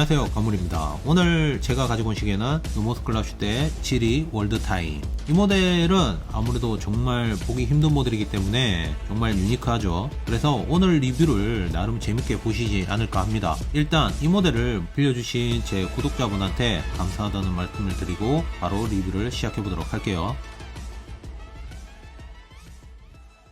안녕하세요. 건물입니다. 오늘 제가 가지고 온 시계는 노모스 클라슈 때 7위 월드타임. 이 모델은 아무래도 정말 보기 힘든 모델이기 때문에 정말 유니크하죠. 그래서 오늘 리뷰를 나름 재밌게 보시지 않을까 합니다. 일단 이 모델을 빌려주신 제 구독자분한테 감사하다는 말씀을 드리고 바로 리뷰를 시작해 보도록 할게요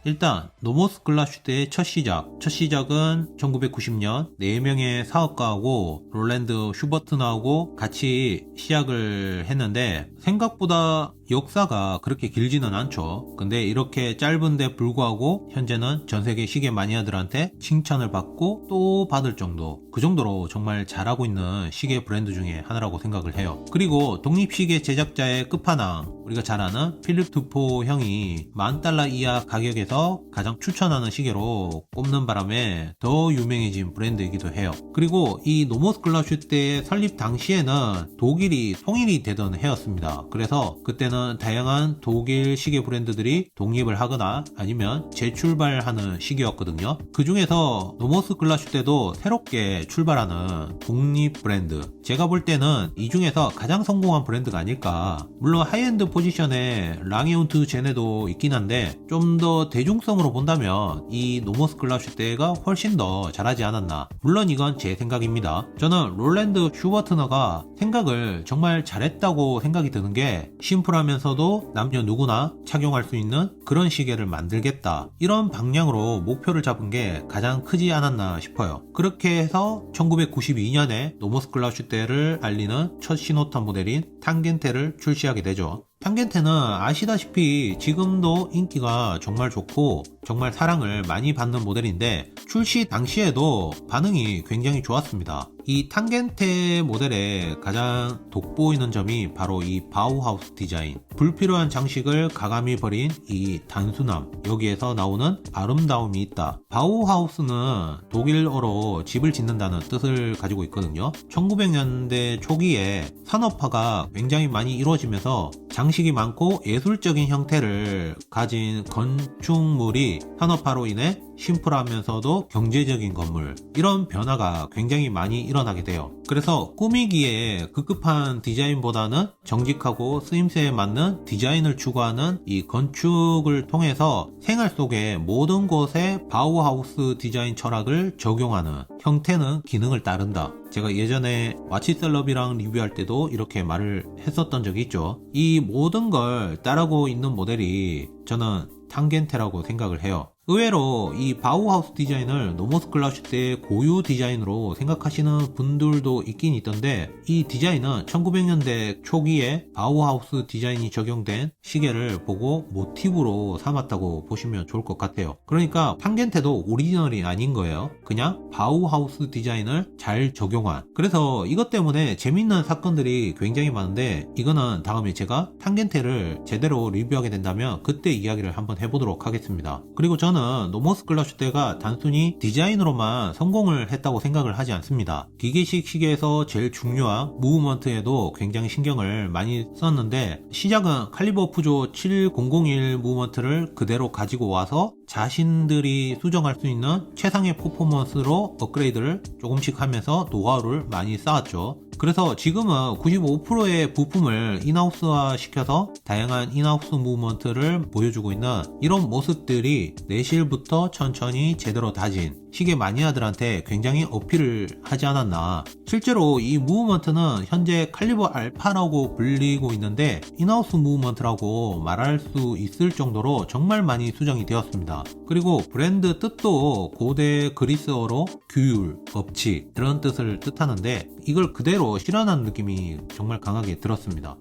일단 노모스 글라슈 때의 첫 시작. 첫 시작은 1990년 4명의 사업가하고 롤랜드 슈버트나하고 같이 시작을 했는데 생각보다 역사가 그렇게 길지는 않죠. 근데 이렇게 짧은데 불구하고 현재는 전 세계 시계 마니아들한테 칭찬을 받고 또 받을 정도. 그 정도로 정말 잘하고 있는 시계 브랜드 중에 하나라고 생각을 해요. 그리고 독립시계 제작자의 끝판왕, 우리가 잘 아는 필립 투포 형이 만 달러 이하 가격에서 가장 추천하는 시계로 꼽는 바람에 더 유명해진 브랜드이기도 해요. 그리고 이 노모스 글라슈 때 설립 당시에는 독일이 통일이 되던 해였습니다. 그래서 그때는 다양한 독일 시계 브랜드들이 독립을 하거나 아니면 재출발하는 시기였거든요. 그 중에서 노모스 글라슈 때도 새롭게 출발하는 독립 브랜드. 제가 볼 때는 이 중에서 가장 성공한 브랜드가 아닐까. 물론 하이엔드 포지션에 랑에운트 제네도 있긴 한데 좀 더 대중성으로 본다면 이 노모스 글라슈 때가 훨씬 더 잘하지 않았나. 물론 이건 제 생각입니다. 저는 롤랜드 슈버트너가 생각을 정말 잘했다고 생각이 드는 게 심플하면 서도 남녀 누구나 착용할 수 있는 그런 시계를 만들겠다. 이런 방향으로 목표를 잡은 게 가장 크지 않았나 싶어요. 그렇게 해서 1992년에 노모스 글라슈 때를 알리는 첫 신호탄 모델인 탄겐테를 출시하게 되죠. 탄겐테는 아시다시피 지금도 인기가 정말 좋고 정말 사랑을 많이 받는 모델인데 출시 당시에도 반응이 굉장히 좋았습니다. 이 탄겐테 모델의 가장 돋보이는 점이 바로 이 바우하우스 디자인. 불필요한 장식을 가감히 버린 이 단순함. 여기에서 나오는 아름다움이 있다. 바우하우스는 독일어로 집을 짓는다는 뜻을 가지고 있거든요. 1900년대 초기에 산업화가 굉장히 많이 이루어지면서 장식이 많고 예술적인 형태를 가진 건축물이 산업화로 인해 심플하면서도 경제적인 건물 이런 변화가 굉장히 많이 일어나게 돼요. 그래서 꾸미기에 급급한 디자인보다는 정직하고 쓰임새에 맞는 디자인을 추구하는 이 건축을 통해서 생활 속의 모든 곳에 바우하우스 디자인 철학을 적용하는 형태는 기능을 따른다. 제가 예전에 와치셀럽이랑 리뷰할 때도 이렇게 말을 했었던 적이 있죠. 이 모든 걸 따르고 있는 모델이 저는 탄겐테라고 생각을 해요. 의외로 이 바우하우스 디자인을 노모스 클라슈 때 고유 디자인으로 생각하시는 분들도 있긴 있던데 이 디자인은 1900년대 초기에 바우하우스 디자인이 적용된 시계를 보고 모티브로 삼았다고 보시면 좋을 것 같아요. 그러니까 판겐테도 오리지널이 아닌 거예요. 그냥 바우하우스 디자인을 잘 적용한. 그래서 이것 때문에 재밌는 사건들이 굉장히 많은데 이거는 다음에 제가 탄겐테를 제대로 리뷰하게 된다면 그때 이야기를 한번 해보도록 하겠습니다. 그리고 저는 저는 노모스 클라슈 때가 단순히 디자인으로만 성공을 했다고 생각을 하지 않습니다. 기계식 시계에서 제일 중요한 무브먼트에도 굉장히 신경을 많이 썼는데 시작은 칼리버 푸조 7001 무브먼트를 그대로 가지고 와서 자신들이 수정할 수 있는 최상의 퍼포먼스로 업그레이드를 조금씩 하면서 노하우를 많이 쌓았죠. 그래서 지금은 95%의 부품을 인하우스화 시켜서 다양한 인하우스 무브먼트를 보여주고 있는 이런 모습들이 내실부터 천천히 제대로 다진 시계 마니아들한테 굉장히 어필을 하지 않았나. 실제로 이 무브먼트는 현재 칼리버 알파라고 불리고 있는데 인하우스 무브먼트라고 말할 수 있을 정도로 정말 많이 수정이 되었습니다. 그리고 브랜드 뜻도 고대 그리스어로 규율, 법칙 이런 뜻을 뜻하는데 이걸 그대로 실현한 느낌이 정말 강하게 들었습니다.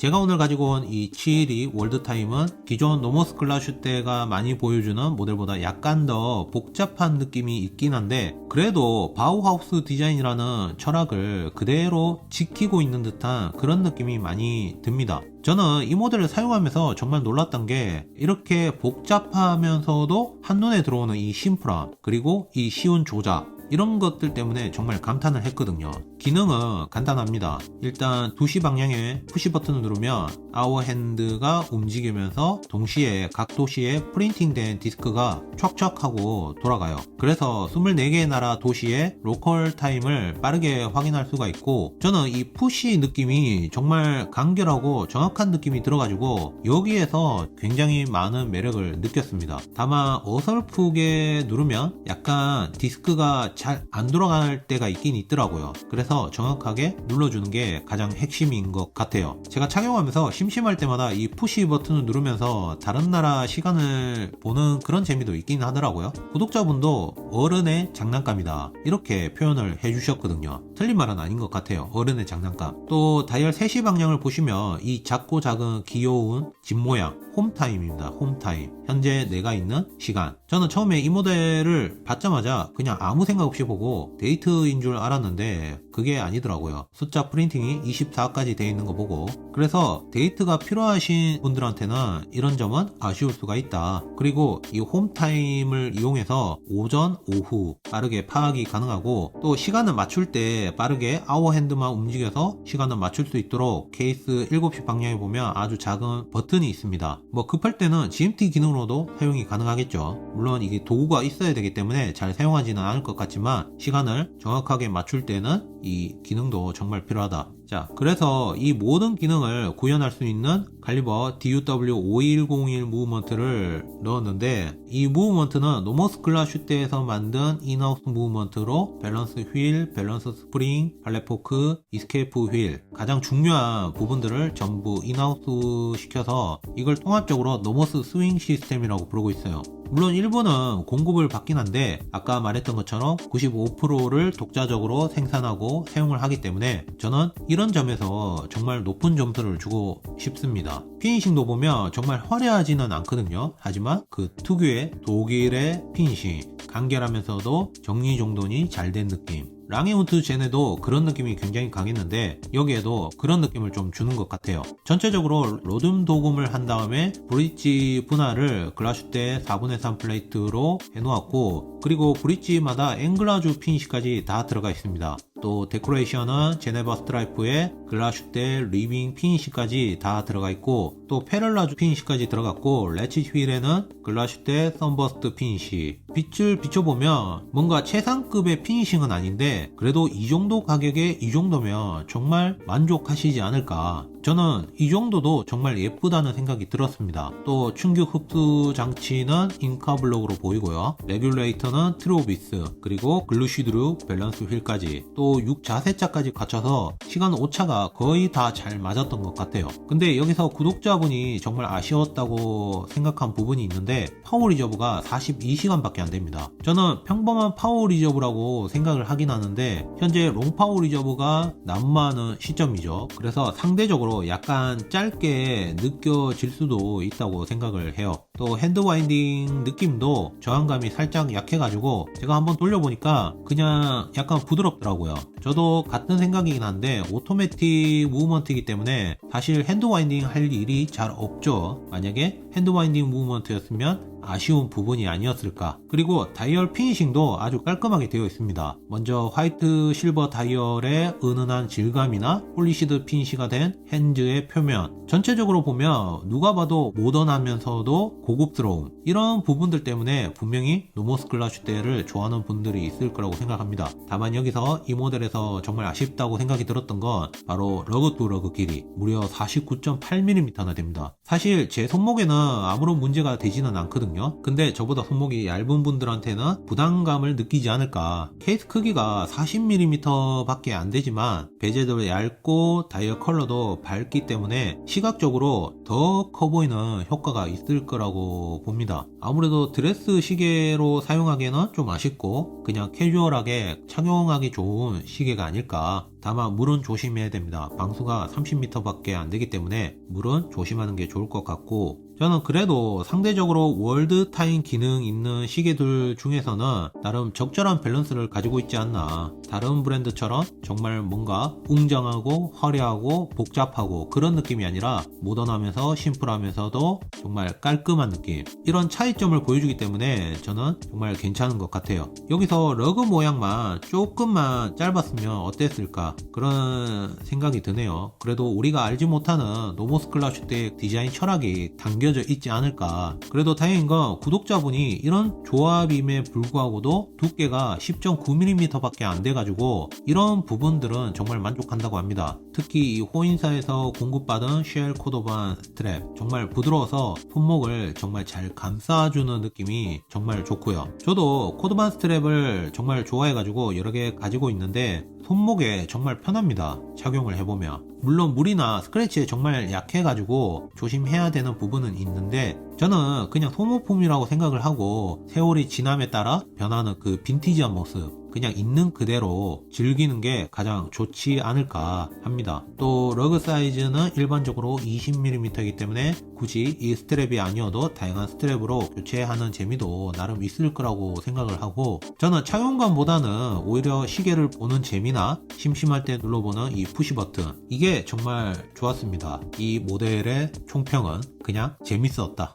제가 오늘 가지고 온 이 7위 월드타임은 기존 노모스 클라슈 때가 많이 보여주는 모델보다 약간 더 복잡한 느낌이 있긴 한데 그래도 바우하우스 디자인이라는 철학을 그대로 지키고 있는 듯한 그런 느낌이 많이 듭니다. 저는 이 모델을 사용하면서 정말 놀랐던 게 이렇게 복잡하면서도 한눈에 들어오는 이 심플함 그리고 이 쉬운 조작 이런 것들 때문에 정말 감탄을 했거든요. 기능은 간단합니다. 일단 2시 방향에 푸시 버튼을 누르면 아워 핸드가 움직이면서 동시에 각 도시에 프린팅된 디스크가 촉촉하고 돌아가요. 그래서 24개의 나라 도시의 로컬 타임을 빠르게 확인할 수가 있고 저는 이 푸시 느낌이 정말 간결하고 정확한 느낌이 들어가지고 여기에서 굉장히 많은 매력을 느꼈습니다. 다만 어설프게 누르면 약간 디스크가 잘 안 돌아갈 때가 있긴 있더라고요. 그래서 정확하게 눌러주는 게 가장 핵심인 것 같아요. 제가 착용하면서 심심할 때마다 이 푸시 버튼을 누르면서 다른 나라 시간을 보는 그런 재미도 있긴 하더라고요. 구독자분도 어른의 장난감이다. 이렇게 표현을 해주셨거든요. 틀린 말은 아닌 것 같아요. 어른의 장난감. 또 다이얼 3시 방향을 보시면 이 작고 작은 귀여운 집 모양 홈타임입니다. 홈타임. 현재 내가 있는 시간. 저는 처음에 이 모델을 받자마자 그냥 아무 생각 없이 보고 데이트인 줄 알았는데 그게 아니더라고요. 숫자 프린팅이 24까지 되어 있는 거 보고 그래서 데이트가 필요하신 분들한테는 이런 점은 아쉬울 수가 있다. 그리고 이 홈타임을 이용해서 오전, 오후 빠르게 파악이 가능하고 또 시간을 맞출 때 빠르게 아워핸드만 움직여서 시간을 맞출 수 있도록 케이스 7시 방향에 보면 아주 작은 버튼이 있습니다. 뭐 급할 때는 GMT 기능으로도 사용이 가능하겠죠. 물론 이게 도구가 있어야 되기 때문에 잘 사용하지는 않을 것 같지만 시간을 정확하게 맞출 때는 이 기능도 정말 필요하다. 자, 그래서 이 모든 기능을 구현할 수 있는 칼리버 DUW5101 무브먼트를 넣었는데 이 무브먼트는 노머스 클라슈트에서 만든 인하우스 무브먼트로 밸런스 휠, 밸런스 스프링, 발레 포크, 이스케이프 휠 가장 중요한 부분들을 전부 인하우스 시켜서 이걸 통합적으로 노머스 스윙 시스템이라고 부르고 있어요. 물론 일본은 공급을 받긴 한데 아까 말했던 것처럼 95%를 독자적으로 생산하고 사용을 하기 때문에 저는 이런 점에서 정말 높은 점수를 주고 싶습니다. 피니싱도 보면 정말 화려하지는 않거든요. 하지만 그 특유의 독일의 피니싱 간결하면서도 정리정돈이 잘 된 느낌 랑이우트 젠에도 그런 느낌이 굉장히 강했는데 여기에도 그런 느낌을 좀 주는 것 같아요. 전체적으로 로듬 도금을 한 다음에 브릿지 분할을 글라슈 때 4분의 3 플레이트로 해놓았고 그리고 브릿지마다 앵글라주 피니시까지 다 들어가 있습니다. 또 데코레이션은 제네바 스트라이프에 글라슈 때 리빙 피니시까지 다 들어가 있고 또 페럴라주 피니시까지 들어갔고 레치 휠에는 글라슈 때 썬버스트 피니시 빛을 비춰보면 뭔가 최상급의 피니싱은 아닌데 그래도 이 정도 가격에 이 정도면 정말 만족하시지 않을까 저는 이 정도도 정말 예쁘다는 생각이 들었습니다. 또 충격 흡수 장치는 인카블록으로 보이고요. 레귤레이터는 트로비스 그리고 글루시드루 밸런스 휠까지 또 6자세차까지 갖춰서 시간 오차가 거의 다 잘 맞았던 것 같아요. 근데 여기서 구독자분이 정말 아쉬웠다고 생각한 부분이 있는데 파워 리저브가 42시간밖에 안 됩니다. 저는 평범한 파워 리저브라고 생각을 하긴 하는데 현재 롱 파워 리저브가 난무하는 시점이죠. 그래서 상대적으로 약간 짧게 느껴질 수도 있다고 생각을 해요. 또 핸드 와인딩 느낌도 저항감이 살짝 약해가지고 제가 한번 돌려보니까 그냥 약간 부드럽더라고요. 저도 같은 생각이긴 한데 오토매틱 무브먼트이기 때문에 사실 핸드 와인딩 할 일이 잘 없죠. 만약에 핸드 와인딩 무브먼트였으면 아쉬운 부분이 아니었을까. 그리고 다이얼 피니싱도 아주 깔끔하게 되어 있습니다. 먼저 화이트 실버 다이얼의 은은한 질감이나 폴리시드 피니시가 된 핸즈의 표면. 전체적으로 보면 누가 봐도 모던하면서도 고급스러움. 이런 부분들 때문에 분명히 노모스 클라슈테를 좋아하는 분들이 있을 거라고 생각합니다. 다만 여기서 이 모델에서 정말 아쉽다고 생각이 들었던 건 바로 러그 또 러그 길이 무려 49.8mm나 됩니다. 사실 제 손목에는 아무런 문제가 되지는 않거든요. 근데 저보다 손목이 얇은 분들한테는 부담감을 느끼지 않을까. 케이스 크기가 40mm 밖에 안 되지만 베젤도 얇고 다이얼 컬러도 밝기 때문에 시각적으로 더 커 보이는 효과가 있을 거라고 봅니다. 아무래도 드레스 시계로 사용하기에는 좀 아쉽고 그냥 캐주얼하게 착용하기 좋은 시계가 아닐까. 다만 물은 조심해야 됩니다. 방수가 30m 밖에 안 되기 때문에 물은 조심하는 게 좋을 것 같고 저는 그래도 상대적으로 월드 타임 기능 있는 시계들 중에서는 나름 적절한 밸런스를 가지고 있지 않나. 다른 브랜드처럼 정말 뭔가 웅장하고 화려하고 복잡하고 그런 느낌이 아니라 모던하면서 심플하면서도 정말 깔끔한 느낌. 이런 차이점을 보여주기 때문에 저는 정말 괜찮은 것 같아요. 여기서 러그 모양만 조금만 짧았으면 어땠을까 그런 생각이 드네요. 그래도 우리가 알지 못하는 노모스 클라슈 때 디자인 철학이 담겨 져 있지 않을까. 그래도 다행인 건 구독자분이 이런 조합임에 불구하고도 두께가 10.9mm 밖에 안 돼가지고 이런 부분들은 정말 만족한다고 합니다. 특히 이 호인사에서 공급받은 쉘 코도반 스트랩 정말 부드러워서 손목을 정말 잘 감싸주는 느낌이 정말 좋고요. 저도 코도반 스트랩을 정말 좋아해가지고 여러 개 가지고 있는데 손목에 정말 편합니다. 착용을 해보면. 물론 물이나 스크래치에 정말 약해가지고 조심해야 되는 부분은 있는데 저는 그냥 소모품이라고 생각을 하고 세월이 지남에 따라 변하는 그 빈티지한 모습 그냥 있는 그대로 즐기는 게 가장 좋지 않을까 합니다. 또 러그 사이즈는 일반적으로 20mm이기 때문에 굳이 이 스트랩이 아니어도 다양한 스트랩으로 교체하는 재미도 나름 있을 거라고 생각을 하고 저는 착용감보다는 오히려 시계를 보는 재미나 심심할 때 눌러보는 이 푸시 버튼 이게 정말 좋았습니다. 이 모델의 총평은 그냥 재밌었다.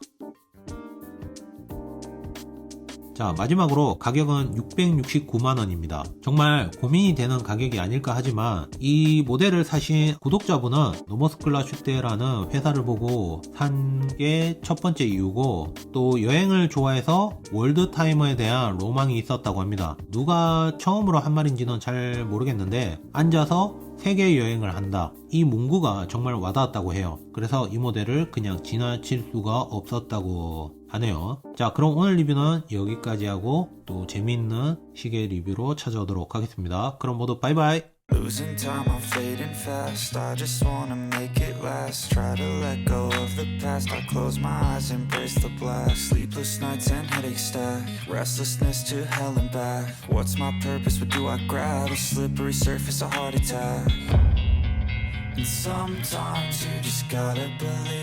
자 마지막으로 가격은 669만원입니다 정말 고민이 되는 가격이 아닐까 하지만 이 모델을 사신 구독자분은 노머스클라 슈테라는 회사를 보고 산 게 첫 번째 이유고 또 여행을 좋아해서 월드타이머에 대한 로망이 있었다고 합니다 누가 처음으로 한 말인지는 잘 모르겠는데 앉아서 세계 여행을 한다. 이 문구가 정말 와닿았다고 해요. 그래서 이 모델을 그냥 지나칠 수가 없었다고 하네요. 자, 그럼 오늘 리뷰는 여기까지 하고 또 재미있는 시계 리뷰로 찾아오도록 하겠습니다. 그럼 모두 바이바이! Losing time, I'm fading fast. I just wanna make it last. Try to let go of the past. I close my eyes, embrace the blast. Sleepless nights and headaches stack. Restlessness to hell and back. What's my purpose? What do I grab? A slippery surface, a heart attack. And sometimes you just gotta believe.